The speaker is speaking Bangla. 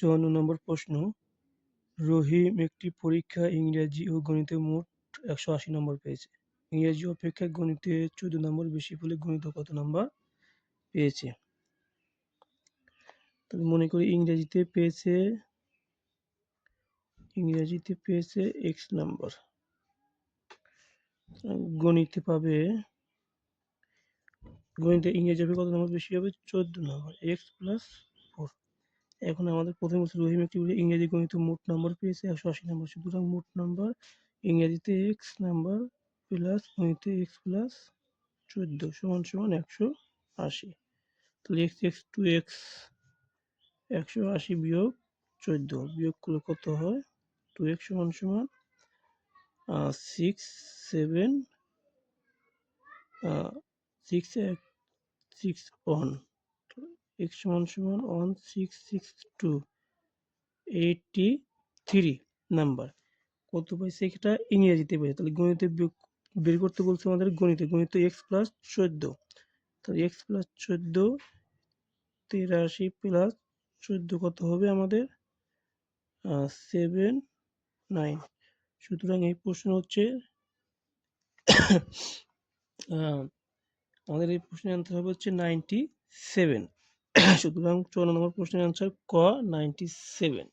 চুয়ান্ন নম্বর প্রশ্ন, রহিম একটি পরীক্ষা ইংরেজি ও গণিতে মোট একশো আশি নম্বর পেয়েছে। ইংরেজি অপেক্ষা গণিতে চোদ্দ নম্বর, বেশি পেলে গণিত কত নম্বর পেয়েছে? তাহলে মনে করি ইংরেজিতে পেয়েছে ইংরেজিতে পেয়েছে এক্স নাম্বার। গণিতে পাবে, গণিতে ইংরেজি হবে কত নম্বর? বেশি হবে চোদ্দ নম্বর। এক্স প্লাস এখন আমাদের প্রথম বছর রহিম একটি ইংরেজি গণিতে মোট নম্বর পেয়েছে একশো আশি নম্বর সুতরাং মোট নম্বর ইংরেজিতে এক্স নাম্বার প্লাস গণিতে এক্স প্লাস চোদ্দ সমান সমান একশো আশি। তাহলে এক্স এক্স টু এক্স একশো আশি বিয়োগ চোদ্দ, বিয়োগ করলে কত হয়? টু এক্স সমান সমান six seven six six one X সমান সমান one six six two eighty three number কত পাইছে এটা ইংরেজিতে পেয়েছে তাহলে গণিতে বের করতে বলছে আমাদের গণিতে। গণিতে এক্স প্লাস চোদ্দ। তাহলে এক্স প্লাস চোদ্দ, তিরাশি প্লাস চোদ্দ কত হবে আমাদের? সেভেন নাইন সুতরাং এই প্রশ্ন হচ্ছে আমাদের এই প্রশ্নের অ্যান্সার হবে হচ্ছে নাইনটি সেভেন সুতরাং চুয়ান্ন নম্বর প্রশ্নের অ্যান্সার ক নাইনটি সেভেন